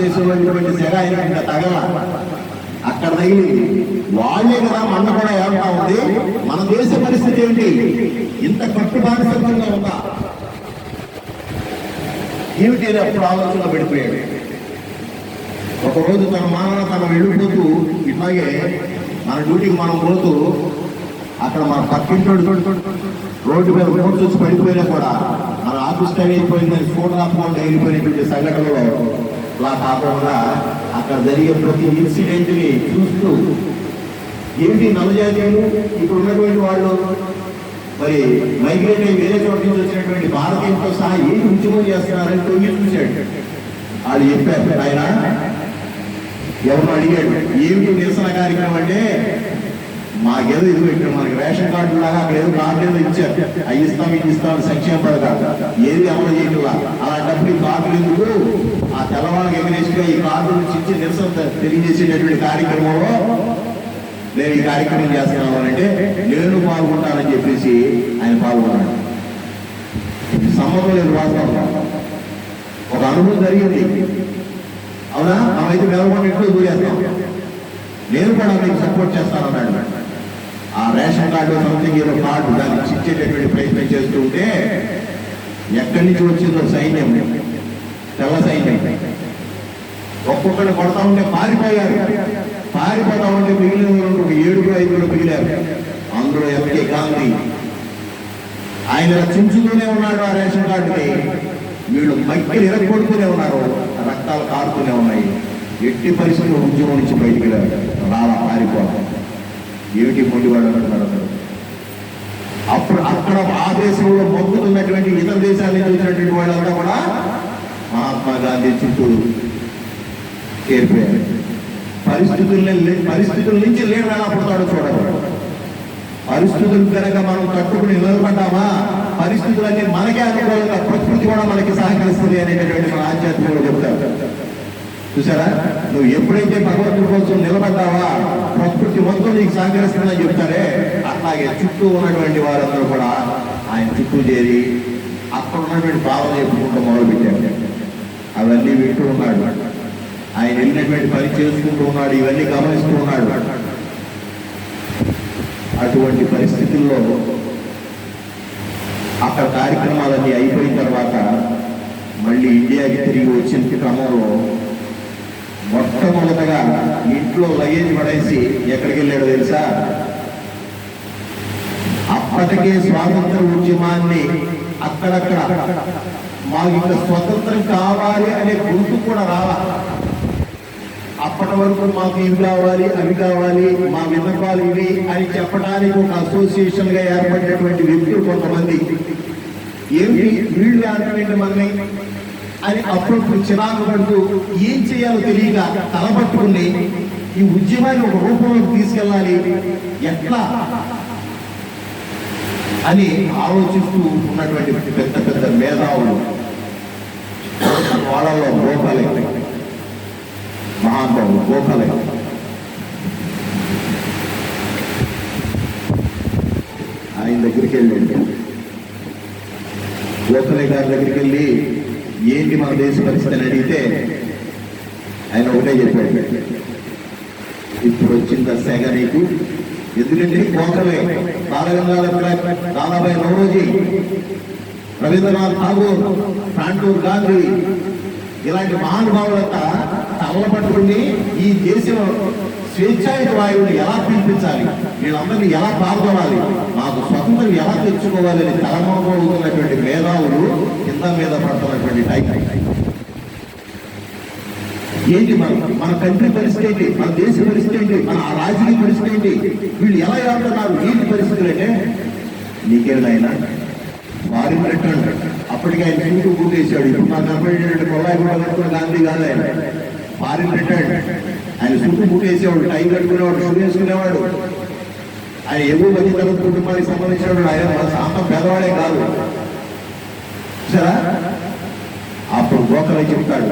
భారతదేశంలో ఇటువంటి సెగ అయినటువంటి ఇంకా తగల అక్కడ తగిలి వాళ్ళే కదా మన కూడా ఏమంటా ఉంది మన దేశ పరిస్థితి ఏంటి ఇంత కట్టు బానిసత్వంగా ఉందా ఏమిటి అని అప్పుడు ఆలోచన పడిపోయాడు ఒకరోజు తన మానవ తన వెళ్ళిపోతూ ఇట్లాగే మన డ్యూటీకి మనం పోతూ అక్కడ మన పక్కింటోడు రోడ్డు మీద రోడ్డు చూసి పడిపోయినా కూడా మన ఆఫీస్ టైం అయిపోయిందని ఫోన్ ఆపకుండా వెళ్ళిపోయినటువంటి సంఘటనలో ఇలా కాకుండా అక్కడ జరిగే ప్రతి ఇన్సిడెంట్ని చూస్తూ ఏంటి నవజాతీయులు? ఇప్పుడు ఉన్నటువంటి వాళ్ళు మరి మైగ్రేట్ అయి వేరే చోట నుంచి వచ్చినటువంటి భారతీయులతో సహా ఏం ఉద్యమం చేస్తున్నారని తొంగి చూశాడు. వాళ్ళు చెప్పారు ఆయన ఎవరు అడిగాడు? ఏమిటి నిరసన కార్యక్రమం అంటే మాకేదో ఇది పెట్టారు మనకి రేషన్ కార్డు లాగా అక్కడ ఏదో కార్డు ఏదో ఇచ్చారు. అవి ఇస్తాం ఇది ఇస్తాం సంక్షేమ పథకాలు. ఏది అమలు చేయట్లా అలాంటప్పుడు ఈ కార్డులు ఎందుకు తెల్లవాళ్ళకి ఎగరేసిగా ఈ కార్డు నుంచి ఇచ్చి నిరసన తెలియజేసేటటువంటి కార్యక్రమంలో నేను ఈ కార్యక్రమం చేస్తున్నాను అంటే నేను పాల్గొంటానని చెప్పేసి ఆయన పాల్గొన్నాడు. ఇది సమ్మతం లేదు వాస్తవం. ఒక అనుభవం జరిగింది. అవునా? ఆమె నెలకొని ఇంట్లో దూరేస్తాం. నేను కూడా మీకు సపోర్ట్ చేస్తానన్నాడు. ఆ రేషన్ కార్డు సంథింగ్ ఏదో కార్డు దాన్ని ఇచ్చేటటువంటి ప్రయత్నం చేస్తూ ఉంటే ఎక్కడి నుంచి వచ్చిందో సైన్యం. తెల్ల సైన్యం ఒక్కొక్కరు పడతా ఉంటే పారిపోయారు. పారిపోతా ఉంటే మిగిలిన వాళ్ళు ఒక ఏడుగురు ఐదుగురు మిగిలారు. అందులో ఎంకే గాంధీ. ఆయన చించుతూనే ఉన్నాడు ఆ రేషన్ కార్డుని వీళ్ళు మక్కిలు ఎరగొడుతూనే ఉన్నారు. రక్తాలు కారుతూనే ఉన్నాయి. ఎట్టి పరిస్థితుల్లో ఉద్యమం నుంచి బయటికి రాలా పారిపోవడం. ఏమిటి మొండివాడు అంటున్నారు అప్పుడు అక్కడ ఆ దేశంలో మొగ్గుతున్నటువంటి ఇతర దేశాల నుంచి వచ్చినటువంటి వాళ్ళంతా కూడా మహాత్మా గాంధీ చుట్టూ చేరిపోయారు పరిస్థితుల్ని పరిస్థితుల నుంచి లేడు ఎలా పుడతాడో చూడాలి పరిస్థితులు కనుక మనం తట్టుకుని నిలబడ్డామా పరిస్థితులన్నీ మనకే అనుకూలంగా ప్రకృతి కూడా మనకి సహకరిస్తుంది అనేటటువంటి మన ఆధ్యాత్మికంలో చెప్తారు. చూసారా? నువ్వు ఎప్పుడైతే భగవంతుడి కోసం నిలబడ్డావా ప్రకృతి మొత్తం నీకు సహకరిస్తుందని చెప్తారే అట్లాగే చుట్టూ ఉన్నటువంటి వారందరూ కూడా ఆయన చుట్టూ చేరి అక్కడ ఉన్నటువంటి భావన చెప్పుకుంటూ మొదలుపెట్టారు. అవన్నీ వింటూ ఉన్నాడు. ఆయన వెళ్ళినటువంటి పని చేసుకుంటూ ఉన్నాడు ఇవన్నీ గమనిస్తూ ఉన్నాడు. అటువంటి పరిస్థితుల్లో అక్కడ కార్యక్రమాలన్నీ అయిపోయిన తర్వాత మళ్ళీ ఇండియాకి తిరిగి వచ్చిన క్రమంలో మొట్టమొదటగా ఇంట్లో లగేజ్ పడేసి ఎక్కడికి వెళ్ళాడో తెలుసా? అప్పటికే స్వాతంత్ర ఉద్యమాన్ని అక్కడక్కడ మాకు ఇంకా స్వతంత్రం కావాలి అనే గుర్తు కూడా రావాలి అప్పటి వరకు మాకు ఇవి కావాలి అవి కావాలి మా విన్నపాలు ఇవి అని చెప్పడానికి ఒక అసోసియేషన్గా ఏర్పడినటువంటి వ్యక్తులు కొంతమంది. ఏమిటి వీళ్ళు ఆడటమేంటి మంది అని అప్పుడప్పుడు చిరాకు పడుతూ ఏం చేయాలో తెలియక తలపట్టుకుని ఈ ఉద్యమాన్ని ఒక రూపంలోకి తీసుకెళ్ళాలి. ఎట్లా? అని ఆలోచిస్తూ ఉన్నటువంటి పెద్ద పెద్ద మేధావులు వాళ్ళలో గోపాలే మహానుభావులు గోఖలే ఆయన దగ్గరికి వెళ్ళండి. గోఖలే గారి దగ్గరికి వెళ్ళి ఏంటి మన దేశ పరిస్థితి అని అడిగితే ఆయన ఒకటే చెప్పాడు. ఇప్పుడు వచ్చింది సెగ నీకు? ఎందుకంటే గోఖలే బాలగంగాధర దాదాబాయి నవరోజీ రవీంద్రనాథ్ ఠాగూర్ ఠాండూర్ గాంధీ. ఇలాంటి మహానుభావులంతా తమల పట్టుకుని ఈ దేశం స్వేచ్ఛాయుత వాయువుని ఎలా పిలిపించాలి? వీళ్ళందరినీ ఎలా పాల్గొనాలి? మాకు స్వతంత్రం ఎలా తెచ్చుకోవాలి అని తలమోగలుగుతున్నటువంటి మేధావులు కింద మీద పడుతున్నటువంటి టైం ఏంటి మన మన కంట్రీ పరిస్థితి ఏంటి? మన దేశ పరిస్థితి ఏంటి? మన రాజకీయ పరిస్థితి ఏంటి? వీళ్ళు ఎలా ఏడుతున్నారు ఏంటి పరిస్థితులు అంటే నీకేమైనా వారి రిటర్న్ అప్పటికి ఆయన చుట్టూ కూటేశాడు ఇప్పుడు మా కనపడేటటువంటి కొల్లాయి కూడా గాంధీ కాదు ఆయన. వారిని రిటర్న్ ఆయన చుట్టూ పూటేసేవాడు టైం కట్టుకునేవాడు. షూ వేసుకునేవాడు. ఆయన ఎగువ మధ్య తరగతి కుటుంబానికి సంబంధించిన ఆయన మన సాంతం పేదవాడే కాదు. సరే అప్పుడు గోకలే చెప్తాడు.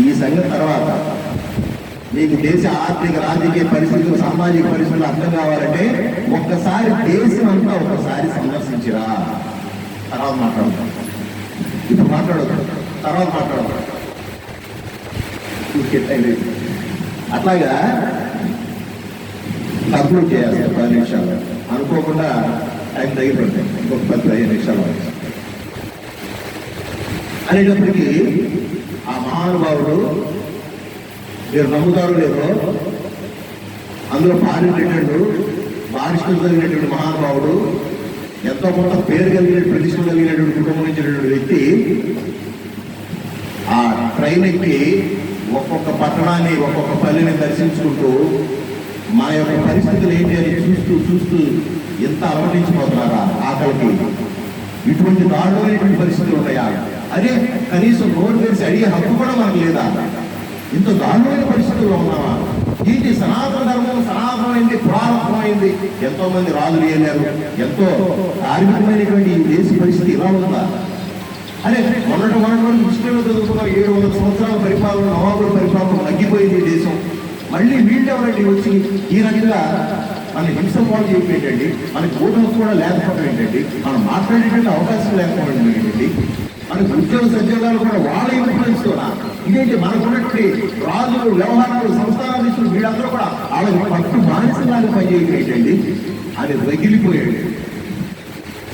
ఈ సంగతి తర్వాత. మీకు దేశ ఆర్థిక రాజకీయ పరిస్థితులు సామాజిక పరిస్థితులు అర్థం కావాలంటే ఒక్కసారి దేశం అంతా ఒక్కసారి సందర్శించిరా. తర్వాత మాట్లాడతాం ఇప్పుడు మాట్లాడదు. తర్వాత మాట్లాడతాం అట్లాగా కంప్లీట్ చేయాలి పది నిమిషాలు. అనుకోకుండా టైం తగ్గిపోతాయి ఇంకొక పది పదిహేను నిమిషాలు అనేటప్పటికీ ఆ మహానుభావుడు మీరు నమ్ముతారు లేదో అందులో పారినటువంటి బారిస్టర్ కలిగినటువంటి మహానుభావుడు ఎంతో కొంత పేరు కలిగిన ప్రతిష్ట కలిగినటువంటి కుటుంబం నుంచినటువంటి వ్యక్తి ఆ ట్రైన్ ఎక్కి ఒక్కొక్క పట్టణాన్ని ఒక్కొక్క పల్లెని దర్శించుకుంటూ మా యొక్క పరిస్థితులు ఏంటి అని చూస్తూ చూస్తూ ఎంత అలవటించిపోతున్నారా ఆకలికి? ఇటువంటి దారుణమైనటువంటి పరిస్థితులు ఉన్నాయా అరే కనీసం నోరు తెరిచి అడిగే హక్కు కూడా మనకు లేదా? ఇంత దారుణమైన పరిస్థితుల్లో ఉన్నావా? ఏంటి సనాతన ధర్మం సనాతనమైంది పురాతనమైంది? ఎంతో మంది రాజులు వెళ్ళారు ఎంతో కార్మికమైనటువంటి ఈ దేశ పరిస్థితి ఇలా ఉందా? అరే మొన్నటి మొన్నటి ముస్లింలు చదువుకున్న ఏడు వందల సంవత్సరాల పరిపాలన నవాబుల పరిపాలన తగ్గిపోయింది ఈ దేశం. మళ్ళీ వీళ్ళెవరండి వచ్చి ఈ రకంగా మన హింస పాలు చేయడం ఏంటండి మనకి ఓటు కూడా లేకపోవడం ఏంటండి? మనం మాట్లాడేటువంటి అవకాశం లేకపోవడం ఉద్యోగ సద్యోగాలు కూడా వాళ్ళ ఇన్ఫ్లుయెన్స్ తోనా ఇదేంటి మనకున్నటువంటి రాజులు వ్యవహారాలు సంస్థానాధీశులు వీళ్ళందరూ కూడా వాళ్ళకి పట్టు బానిసలాగా పనిచేయటండి అది రగిలిపోయాడు.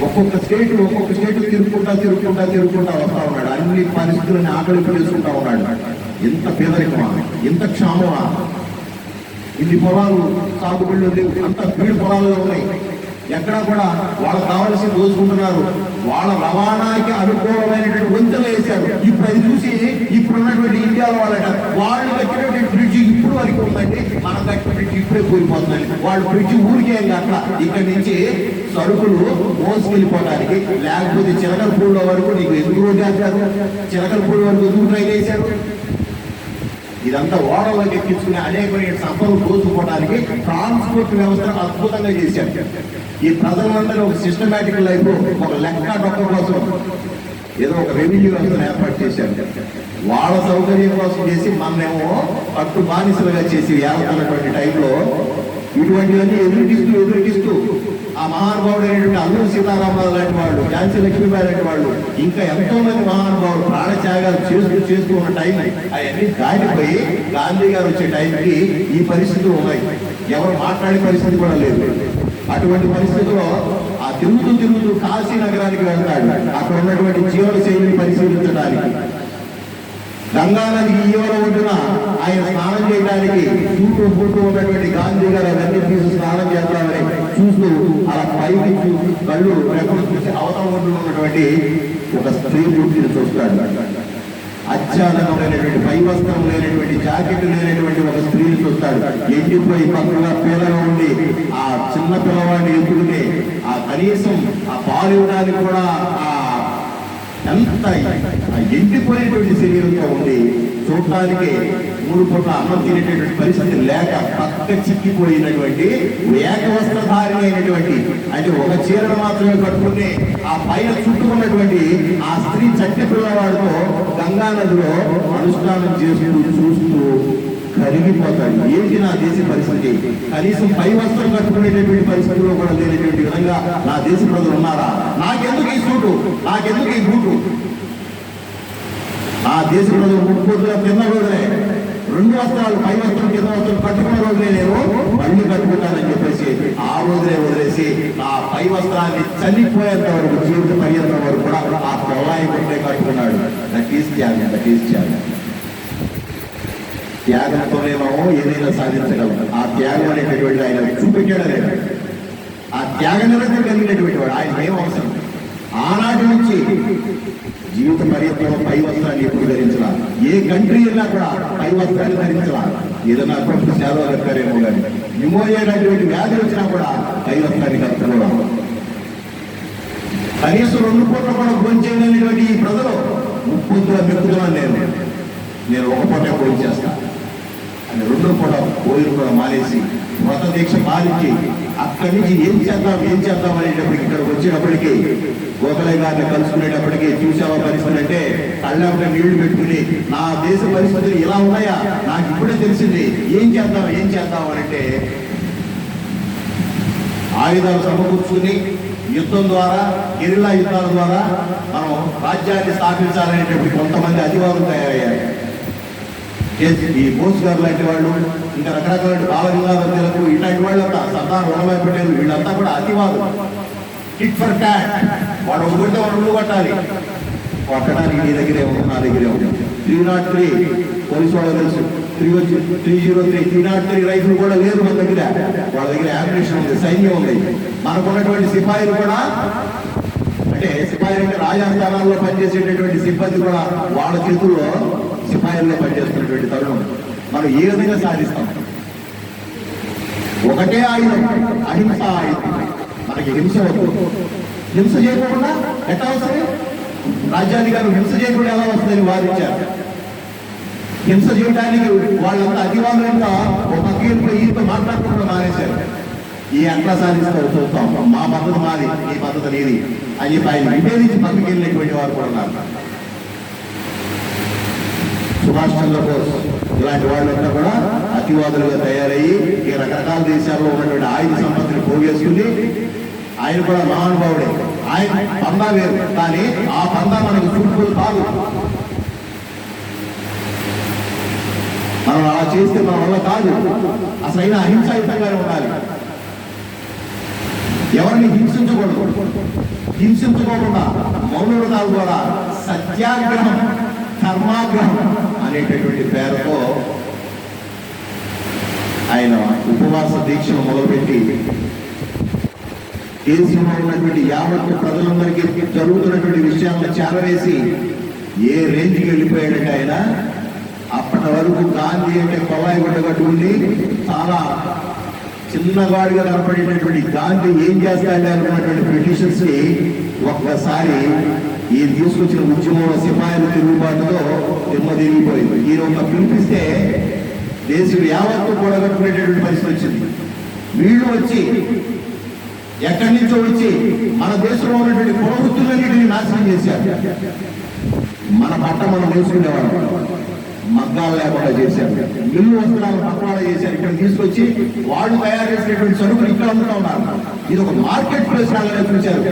ఒక్కొక్క స్టేట్ ఒక్కొక్క స్టేట్ తిరుగుకుంటా తిరుగుకుంటా తిరుగుకుంటా వస్తా ఉన్నాడు. అన్ని పరిస్థితులని ఆకలి చేసుకుంటా ఉన్నాడు. ఎంత పేదరికమా? ఎంత క్షామమా? ఇన్ని పొలాలు సాగుబడిలో లేవు. అంత బీడు పొలాలు ఉన్నాయి. ఎక్కడ కూడా వాళ్ళకి కావాల్సి దోచుకుంటున్నారు. వాళ్ళ రవాణాకి అనుకూలమైనటువంటి వంతెన వేశారు. ఇప్పుడు అది చూసి ఇప్పుడు ఉన్నటువంటి ఇండియాలో వాళ్ళట వాళ్ళు కట్టినటువంటి బ్రిడ్జ్ ఇప్పుడు వరకు ఉందండి. మనం కట్టిన బ్రిడ్జ్ ఇప్పుడే కూలిపోతుందండి వాళ్ళు బ్రిడ్జ్ ఊరికే అక్కడ ఇక్కడి నుంచి సరుకులు మోసుకెళ్ళిపోవడానికి లేకపోతే చిలకలపూడిలో వరకు నీకు ఎందుకు రోడ్డు వేశారు చిలకలపూడి వరకు ఎందుకు ట్రైన్ వేశారు? ఇదంతా ఓడలోకి ఎక్కించుకుని అనేకమైన సంపదలు దోచుకోవడానికి ట్రాన్స్పోర్ట్ వ్యవస్థను అద్భుతంగా చేశారు. ఈ ప్రజలందరూ ఒక సిస్టమేటిక్ లైఫ్ ఒక లెక్క డొక్క కోసం ఏదో ఒక రెవెన్యూ వ్యవస్థను ఏర్పాటు చేశారు. వాళ్ళ సౌకర్యం కోసం చేసి మనమేమో పట్టు బానిసలుగా చేసి ఏడుతున్నటువంటి టైంలో ఇటువంటివన్నీ ఎదురుకిస్తూ ఎదురుకిస్తూ ఆ మహానుభావుడైనటువంటి అల్లూరు సీతారామరాజు లాంటి వాళ్ళు ఝాన్సీ లక్ష్మీబాయి లాంటి వాళ్ళు ఇంకా ఎంతో మంది మహానుభావులు ప్రాణత్యాగాలు చేస్తూ చేస్తూ ఉన్న టైం అవన్నీ దాటిపోయి గాంధీ గారు వచ్చే టైంకి ఈ పరిస్థితులు ఉన్నాయి. ఎవరు మాట్లాడే పరిస్థితి కూడా లేదు. అటువంటి పరిస్థితుల్లో ఆ తిరుగుతూ తిరుగుతూ కాశీ నగరానికి వెళ్తాడు. అక్కడ ఉన్నటువంటి జీవన శైలిని పరిశీలించడానికి. గంగా నదికి ఈవల ఒడ్డున ఆయన స్నానం చేయడానికి చుట్టూ పుట్టు ఉన్నటువంటి గాంధీ గారు అవన్నీ తీసి స్నానం చేస్తామని చూస్తూ అలా పైకి కళ్ళు రెక్కలు చూసి అవతల ఒడ్డున ఉన్నటువంటి ఒక స్త్రీ పుట్టిని చూస్తాడు. అత్యాధమైనటువంటి పై వస్త్రం లేనటువంటి జాకెట్ లేనటువంటి ఒక స్త్రీని చూస్తాడు. ఎండిపోయి పక్కన పిల్లగా ఉండి ఆ చిన్న పిల్లవాడిని ఎత్తుకుని ఆ కనీసం ఆ పాలు ఇవ్వడానికి కూడా ఆ ఎంత ఆ ఎండిపోయినటువంటి శరీరంతో ఉంది చూడటానికి మూడు పూట అన్నం తినేటటువంటి పరిస్థితి లేక పక్క చిక్కిపోయినటువంటి ఏకవస్త్రధారి అయినటువంటి అంటే ఒక చీరను మాత్రమే కట్టుకుని ఆ పైన చుట్టుకున్నటువంటి ఆ స్త్రీ చట్టి పిల్లవాడితో గంగా నదిలో అనుష్ఠానం చేస్తూ చూస్తూ కరిగిపోతాడు. ఏంటి నా దేశ పరిస్థితి? కనీసం పై వస్త్రం కట్టుకునేటటువంటి పరిస్థితిలో కూడా లేనటువంటి విధంగా నా దేశ ప్రజలు ఉన్నారా? నాకెందుకు ఈ సూటు? నాకెందుకు ఈ బూటు? ఆ దేశ ప్రజలు ముక్కుగా కింద రెండు వస్త్రాలు పై వస్త్రం కింద వస్త్రం కట్టుకున్న రోజులే లేవు. మళ్ళీ కట్టుకుంటానని చెప్పేసి ఆ రోజులే వదిలేసి ఆ పై వస్త్రాన్ని చనిపోయేంత వరకు జీవిత పర్యంతం వరకు కూడా ఆ పొల్లాయి ఉంటే కట్టుకున్నాడు. దట్ ఈస్ త్యాగం దట్ ఈస్ త్యాగం. త్యాగంతోనేమో ఏదైనా సాధించగలం. ఆ త్యాగం అనేటటువంటి ఆయన చూపించాడు లేదు ఆ త్యాగం కలిగినటువంటి వాడు. ఆయన ఏం అవసరం? ఆనాటి నుంచి జీవిత పర్యంతంలో పై వస్త్రాన్ని ఎప్పుడు ధరించరా ఏ కంట్రీ వెళ్ళినా కూడా పై వస్త్రాన్ని ధరించరా ఏదైనా అప్పుడు సేవ కట్టారేమో కానీ న్యూమోనియా లాంటి వ్యాధి వచ్చినా కూడా పై వస్త్రాన్ని కట్టుకోవడం. కనీసం రెండు పూట్ల కూడా భోజనం చేయలేనటువంటి ఈ ప్రజలు ముప్పుద్దుల మెక్కుతున్నా నేను నేను ఒక పూట భోజనం చేస్తాను రెండు కూడా భోజనం కూడా మానేసి వ్రత దీక్ష మారించి అక్కడి నుంచి ఏం చేద్దాం ఏం చేద్దాం అనేటప్పటికి ఇక్కడికి వచ్చేటప్పటికి గోకలయ్య గారిని కలుసుకునేటప్పటికి చూసావా పరిస్థితులు అంటే కళ్ళంటే నీళ్ళు పెట్టుకుని నా దేశ పరిస్థితులు ఇలా ఉన్నాయా? నాకు ఇప్పుడే తెలిసింది ఏం చేద్దాం ఏం చేద్దాం అంటే ఆయుధాలు సమకూర్చుకుని యుద్ధం ద్వారా గెరిల్లా యుద్ధాల ద్వారా మనం రాజ్యాన్ని స్థాపించాలనేటప్పుడు కొంతమంది అధివారులు తయారయ్యారు. ఈ బోస్ గారు లాంటి వాళ్ళు ఇంకా రకరకాల బాలగంగాధర తిలకు ఇలాంటి వాళ్ళు సర్దార్ వల్లభాయ్ పటేల్ వీళ్ళంతా కూడా అతివాదు కిట్ ఫర్ ట్యాట్ వాడు ఒకటి వాళ్ళు కొట్టాలి. కొట్టడానికి నీ దగ్గరే ఉంది నా దగ్గరే ఉంది త్రీ నాట్ త్రీ పోలీసు వాళ్ళు తెలుసు. త్రీ వచ్చి three zero three three not three rifle కూడా లేదు మన దగ్గర. వాళ్ళ దగ్గర యామినేషన్ ఉంది సైన్యం ఉంది. మనకున్నటువంటి సిపాయిలు కూడా అంటే సిపాయిలు అంటే రాజస్థానాల్లో పనిచేసేటటువంటి సిబ్బంది కూడా వాళ్ళ చేతుల్లో సిపాయిల్లో పనిచేస్తున్నటువంటి తరుణం మనం ఏ విధంగా సాధిస్తాం? ఒకటే ఆయుధం అహింస ఆయుధం. మనకి హింస వద్దు. హింస చేయకుండా ఎట్లా వస్తుంది రాజ్యాధికారులు హింస చేయకుండా ఎలా వస్తుందని వాదించారు హింస చేయడానికి వాళ్ళంతా అధివాదులంతా ఒక పక్కన ఈతో మాట్లాడుకుంటూ మానేశారు. ఈ ఎట్లా సాధిస్తారు చూస్తాం. మా పద్ధతి మాది ఈ పద్ధతి నీది అని చెప్పి ఆయన విభేదించి పక్కకి వెళ్ళినటువంటి వారు కూడా ఉన్నారు. సుభాష్ చంద్రబోస్ ఇలాంటి వాళ్ళంతా కూడా అతివాదులుగా తయారయ్యి ఈ రకరకాల దేశాల్లో ఉన్నటువంటి ఆయుధ సంపత్తిని పోగేసుకుని ఆయన కూడా మహానుభావుడే. ఆయన పందా వేరు. కానీ ఆ పందా మనకు సూటుబుల్ కాదు. మనం అలా చేస్తే మన వల్ల కాదు. అసలు అయినా అహింసాయుతంగానే ఉండాలి. ఎవరిని హింసించకూడదు. హింసించుకోకుండా కాదు ద్వారా సత్యాగ్రహం ధర్మాగ్రహం అనేటటువంటి పేరుతో ఆయన ఉపవాస దీక్షను మొదలుపెట్టి దేశంలో ఉన్నటువంటి యావత్ ప్రజలందరికీ జరుగుతున్నటువంటి విషయాలను చేరవేసి ఏ రేంజ్కి వెళ్ళిపోయాడంటే ఆయన? అప్పటి వరకు గాంధీ అంటే కొలాయి గుడ్డగట్టు ఉండి చాలా చిన్నవాడిగా కనపడేటటువంటి గాంధీ ఏం చేస్తాడే అనుకున్నటువంటి బ్రిటిషర్స్ని ఒక్కసారి ఈయన తీసుకొచ్చిన ఉద్యమంలో సిపాయిల తిరుగుబాటుతో తిరిగిపోయింది ఈయన ఒక పిలిపిస్తే దేశం యావత్తు కూడగట్టుకునేటటువంటి పరిస్థితి వచ్చింది. వీళ్ళు వచ్చి ఎక్కడి నుంచో వచ్చి మన దేశంలో ఉన్నటువంటి ప్రవృత్తులన్నింటినీ నాశనం చేశారు. మన బట్ట మనం వేసుకునేవాళ్ళం. మగ్గాలు లేకుండా చేశారు. మిల్లు వస్త్రాలు పక్కవాడ చేశారు. ఇక్కడ తీసుకొచ్చి వాళ్ళు తయారు చేసినటువంటి సరుకులు ఇక్కడ అమ్ముతా ఉన్నారు. ఇది ఒక మార్కెట్ ప్లేస్ లాగానే చూశారు.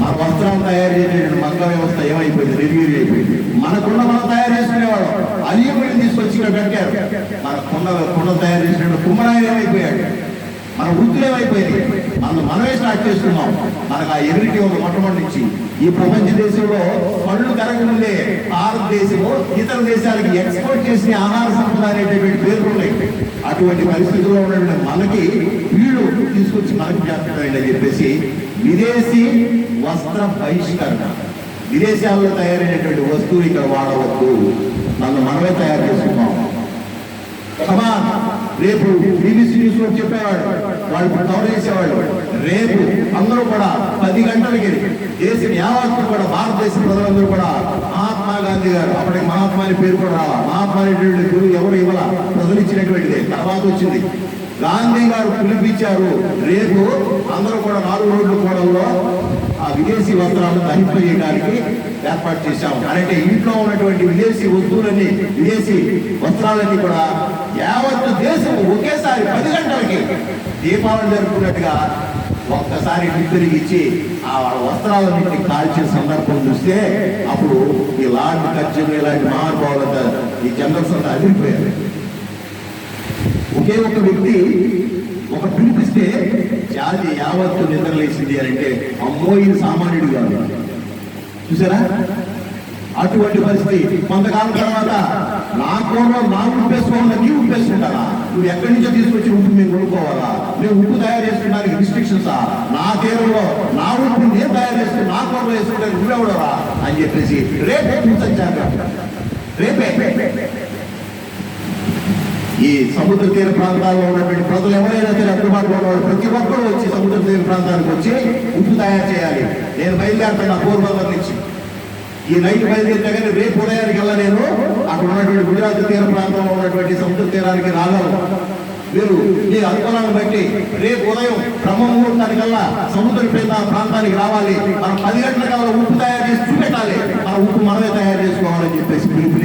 మన వస్త్రాలు తయారు చేసేటువంటి మంగళ వ్యవస్థ ఏమైపోయింది? నిర్వీర్యం అయిపోయింది. మనకున్న మనం తయారు చేసుకునేవాళ్ళం. అలియమని తీసుకొచ్చి ఇక్కడ పెట్టారు. మన కుండ కుండ తయారు చేసిన కుమ్మరాయలు ఏమైపోయాడు మన వృత్తులు ఏమైపోయింది మనం మనమే స్టార్ట్ చేస్తున్నాం మనకు ఆ ఎదురికి ఒక మొట్టమొదటి ఈ ప్రపంచ దేశంలో పళ్ళు కరగముందే భారతదేశము ఇతర దేశాలకి ఎక్స్పోర్ట్ చేసిన ఆహార సంపద అనేటటువంటి పేర్లు ఉన్నాయి. అటువంటి పరిస్థితుల్లో ఉన్నటువంటి మనకి వీళ్ళు తీసుకొచ్చి మనకి చేస్తున్నారని చెప్పేసి విదేశీ వస్త్ర బహిష్కరణ విదేశాల్లో తయారైనటువంటి వస్తువులు ఇక్కడ వాడవద్దు. నన్ను మనమే తయారు చేసుకున్నాం సమా రేపు బీబీసీ న్యూస్లో చెప్పేవాడు వాళ్ళు కవర్ చేసేవాళ్ళు రేపు అందరూ కూడా పది గంటలకి దేశం యావత్తు కూడా భారతదేశ ప్రజలందరూ కూడా మహాత్మా గాంధీ గారు అప్పటికి మహాత్మాని పేరు కూడా రావాలి మహాత్మా గురువు ఎవరు ఇవ్వాల? ప్రజలు ఇచ్చినటువంటిది. తర్వాత వచ్చింది. గాంధీ గారు పిలిపించారు. రేపు అందరూ కూడా నాలుగు రోడ్లు కూడంలో ఆ విదేశీ వస్త్రాలను ధరింపజేయడానికి ఏర్పాటు చేశాం అంటే ఇంట్లో ఉన్నటువంటి విదేశీ వస్తువులన్నీ విదేశీ వస్త్రాలన్నీ కూడా యావత్తు దేశం ఒకేసారి పది గంటలకి దీపావళి జరుపుకున్నట్టుగా ఒక్కసారి నిద్రకి ఇచ్చి ఆ వస్త్రాలన్నింటినీ కాల్చే సందర్భం చూస్తే అప్పుడు ఈ లాంటి ఖర్చులు ఇలాంటి మహానుభావులంతా ఈ జనరల్స్ అంతా అదిరిపోయారు. ఒకే ఒక వ్యక్తి ఒక పిలిపిస్తే జాతి యావత్తు నిద్రలేసింది అని అంటే అమ్మో ఇది సామాన్యుడు కాదు. చూసారా? అటువంటి పరిస్థితి. కొంతకాలం తర్వాత నా కూరలో నా ఉప్పేసుకోవాలా నీ ఉప్పేసుకుంటారా? నువ్వు ఎక్కడి నుంచో తీసుకొచ్చి ఉప్పు మేము కొనుక్కోవాలా? మేము ఉప్పు తయారు చేసుకోవడానికి రిస్ట్రిక్షన్సా నా తీరంలో నా ఉప్పు నేను తయారు చేసుకుని నా కూరలో వేసుకుంటానికి నువ్వెవడరా అని చెప్పేసి రేపే హింసించారు రేపే. ఈ సముద్ర తీర ప్రాంతాల్లో ఉన్నటువంటి ప్రజలు ఎవరైనా సరే అందుబాటులో ఉన్నవాడు ప్రతి ఒక్కరూ వచ్చి సముద్ర తీర ప్రాంతానికి వచ్చి ఉప్పు తయారు చేయాలి. నేను బయలుదేరుతాను పోర్బందర్ నుంచి. ఈ నైట్ బయలుదేరితే రేపు ఉదయానికి వెళ్ళ నేను అక్కడ ఉన్నటువంటి గుజరాత్ తీర ప్రాంతంలో ఉన్నటువంటి సముద్ర తీరానికి రాగలను. మీరు మీ అనుకూలాన్ని బట్టి రేపు ఉదయం బ్రహ్మ ముహూర్తానికల్లా సముద్ర తీర ప్రాంతానికి రావాలి. మనం పది గంటల కల్లా ఉప్పు తయారు చేసి చూపెట్టాలి. మన ఉప్పు మనమే తయారు చేసుకోవాలని చెప్పేసి పిలుపు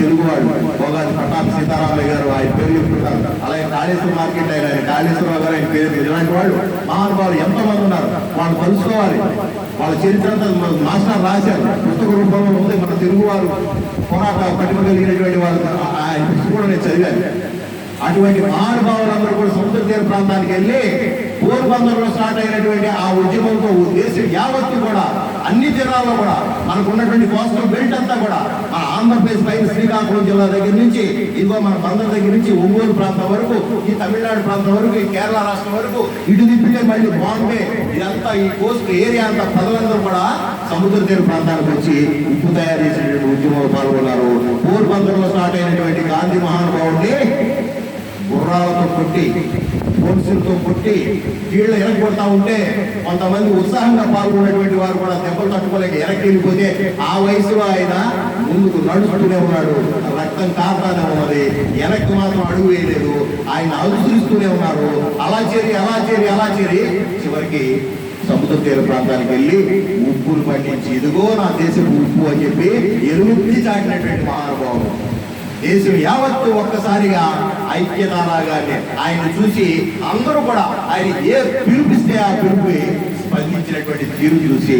తెలుగువాడు భోగాది ప్రతాప్ సీతారామయ్య గారు ఆయన పేరు చెప్తుంటారు అలాగే కాళేశ్వర మార్కెట్ అయిన ఆయన కాళేశ్వరరావు గారు ఆయన పేరు ఇలాంటి వాళ్ళు మహానుభావులు ఎంతో మంది ఉన్నారు వాళ్ళు కలుసుకోవాలి వాళ్ళ చరిత్ర మాస్టర్ రాశారు పుస్తక రూపంలో ఉంది మన తెలుగువారు పోరాట పట్టుమ వాళ్ళు ఆయన పుస్తకం కూడా నేను చదివాను అటువంటి మహానుభావులందరూ కూడా సముద్ర తీర ప్రాంతానికి వెళ్ళి పోర్బందర్లో స్టార్ట్ అయినటువంటి ఆ ఉద్యమంతో దేశం యావత్తు కూడా అన్ని జిల్లాల్లో కూడా మనకు ఉన్నటువంటి కోస్టల్ బెల్ట్ అంతా కూడా మన ఆంధ్రప్రదేశ్ పైన శ్రీకాకుళం జిల్లా దగ్గర నుంచి ఇదిగో మన బందర్ దగ్గర నుంచి ఒంగోలు ప్రాంతం వరకు ఈ తమిళనాడు ప్రాంతం వరకు ఈ కేరళ రాష్ట్రం వరకు ఇటు తిప్పితే మళ్ళీ బాంబే ఇదంతా ఈ కోస్ట్ ఏరియా అంతా ప్రజలందరూ కూడా సముద్ర తీర ప్రాంతానికి వచ్చి ఉప్పు తయారు చేసినటువంటి ఉద్యమంలో పాల్గొన్నారు. పోర్బందర్లో స్టార్ట్ అయినటువంటి గాంధీ మహానుభావుడిని గుర్రాలతో కొట్టి పోలీసులతో కొట్టి వీళ్ళు ఎరగొడతా ఉంటే కొంతమంది ఉత్సాహంగా పాల్గొన్నటువంటి వారు కూడా దెబ్బలు తట్టుకోలేక ఎరక్కి ఆ వయసులో ఆయన ముందుకు నడుస్తూనే ఉన్నాడు. రక్తం కారుతానే ఉన్నది. వెనక్కి మాత్రం అడుగు వేయలేదు. ఆయన అనుసరిస్తూనే ఉన్నారు. అలా చేరి అలా చేరి అలా చేరి చివరికి సముద్ర తీర ప్రాంతానికి వెళ్ళి ఉప్పును పండించి ఇదిగో నా దేశం ఉప్పు అని చెప్పి ఎరువుకి చాటినటువంటి మహానుభావుడు. దేశం యావత్తు ఒక్కసారిగా ఐక్యతాలాగానే ఆయన చూసి అందరూ కూడా ఆయన ఏ పిలిపిస్తే ఆ పిలుపు స్పందించినటువంటి తీరు చూసి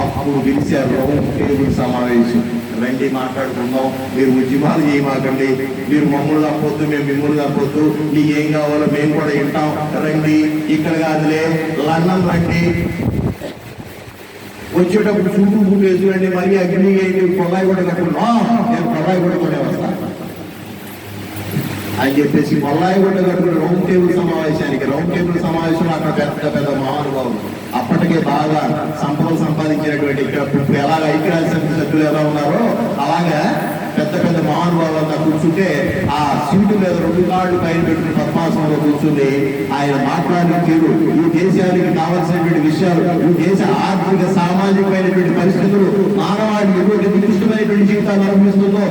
అప్పుడు పిలిచారు రౌండ్ టేబుల్ సమావేశం. రండి మాట్లాడుకుందాం. మీరు ఉద్యమాలు చేయమాకండి. మీరు మమ్మల్ని తప్పొద్దు మేము మిమ్మల్ని తప్పొద్దు నీకు ఏం కావాలో మేము కూడా వింటాం. రండి ఇక్కడ కాదులే లండన్ రండి. వచ్చేటప్పుడు చుట్టూ వేసి రండి మరీ అగ్ని వేయండి కొల్లాయి కూడా కట్టుకున్నా నేను కొల్లాయి కూడా కొనే అని చెప్పేసి కొల్లాయి కూడా కట్టుకుని రౌండ్ టేబుల్ సమావేశానికి రౌండ్ టేబుల్ సమావేశంలో అక్కడ పెద్ద పెద్ద మహానుభావులు. అప్పటికే బాగా సంపదలు సంపాదించినటువంటి ఇక్కడ ఇప్పుడు ఎలాగ ఐక్యరాజ్య సమితి సభ్యులు ఎలా ఉన్నారో అలాగా పెద్ద పెద్ద మహానుభావులంతా కూర్చుంటే ఆ సీటు మీద రెండు కాళ్ళు పైన పెట్టిన పద్మాసనంలో కూర్చుని ఆయన మాట్లాడిన తీరు. ఈ దేశానికి కావాల్సినటువంటి విషయాలు ఈ దేశ ఆర్థిక సామాజికమైనటువంటి పరిస్థితులు మానవాళికి ఎటువంటి నికృష్టమైనటువంటి జీవితాలు అనుభవిస్తుందో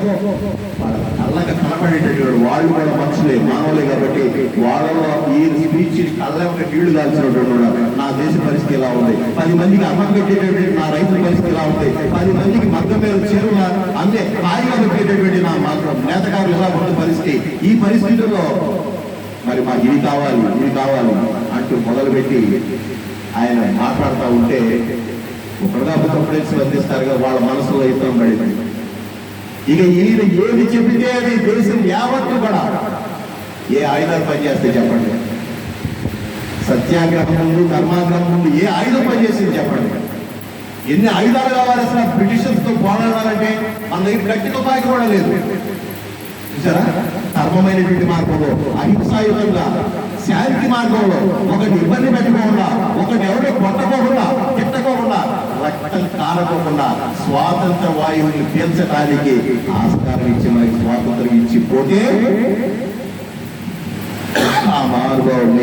వాళ్ళ కళ్ళకి కనపడేటటువంటి వాళ్ళు కూడా మనుషులే మానవులే కాబట్టి వాళ్ళలో ఈ స్పీచ్ కళ్ళకి నీళ్ళు కాల్చినటువంటి నా దేశ పరిస్థితి ఎలా ఉంది? పది మందికి అమ్మం పెట్టేటటువంటి నా రైతుల పరిస్థితి ఎలా ఉంది? పది మందికి మగ్గం మీద చెరువు అందే హాయిగా పెట్టేటటువంటి నా మాత్రం నేతకారులు ఎలా ఉంది పరిస్థితి. ఈ పరిస్థితుల్లో మరి మాకు ఇది కావాలి ఇది కావాలి అంటూ మొదలుపెట్టి ఆయన మాట్లాడుతూ ఉంటే ఒకటిగా కంప్లైంట్స్ అందిస్తారుగా వాళ్ళ మనసులో ఇతరం పడింది. ఇక ఈయన ఏది చెబితే అది దేశం యావత్తు కూడా ఏ ఆయుధాలు పనిచేస్తే చెప్పండి. సత్యాగ్రహం ముందు కర్మాగ్రహం ముందు ఏ ఆయుధం పనిచేసింది చెప్పండి. ఎన్ని ఆయుధాలు కావాలి అసలు బ్రిటిషర్స్తో పోరాడాలంటే మన దగ్గర గట్టి తుపాకి కూడా లేదు. చూసారా? ధర్మమైనటువంటి మార్గంలో అహింసాయుధంగా శాంతి మార్గంలో ఒకటి ఇబ్బంది పెట్టుకోకుండా ఒకటి ఎవరు కొట్టకోకుండా తిట్టకోకుండా రక్తం కారకోకుండా స్వాతంత్ర వాయువుని పీల్చడానికి ఆస్కారం ఇచ్చి మనకి స్వాతంత్రం ఇచ్చి పోతే ఆ మార్గం